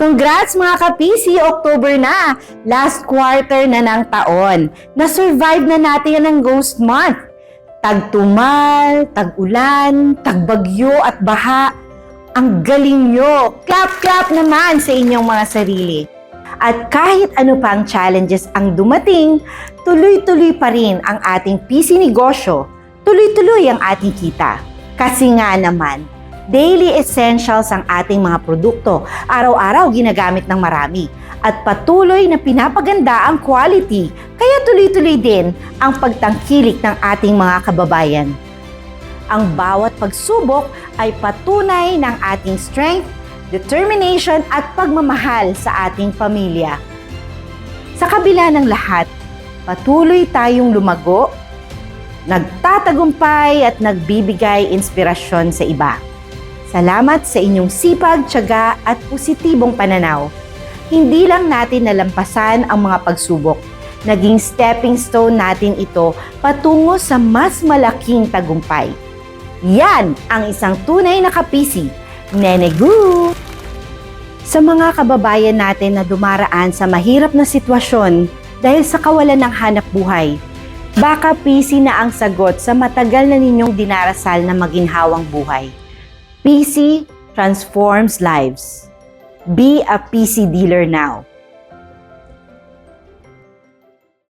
Congrats mga ka-PC! October na! Last quarter na ng taon. Na-survive na natin ang Ghost Month. Tagtumal, tag-ulan, tagbagyo at baha. Ang galing nyo! Clap-clap naman sa inyong mga sarili. At kahit ano pa ang challenges ang dumating, tuloy-tuloy pa rin ang ating PC negosyo. Tuloy-tuloy ang ating kita. Kasi nga naman, daily essentials ang ating mga produkto. Araw-araw ginagamit ng marami. At patuloy na pinapaganda ang quality. Kaya tuloy-tuloy din ang pagtangkilik ng ating mga kababayan. Ang bawat pagsubok ay patunay ng ating strength, determination at pagmamahal sa ating pamilya. Sa kabila ng lahat, patuloy tayong lumago, nagtatagumpay at nagbibigay inspirasyon sa iba. Salamat sa inyong sipag, tiyaga at positibong pananaw. Hindi lang natin nalampasan ang mga pagsubok, naging stepping stone natin ito patungo sa mas malaking tagumpay. Yan ang isang tunay na kapisi, Nenegu! Sa mga kababayan natin na dumaraan sa mahirap na sitwasyon dahil sa kawalan ng hanap buhay, baka PC na ang sagot sa matagal na ninyong dinarasal na maginhawang buhay. PC transforms lives. Be a PC dealer now.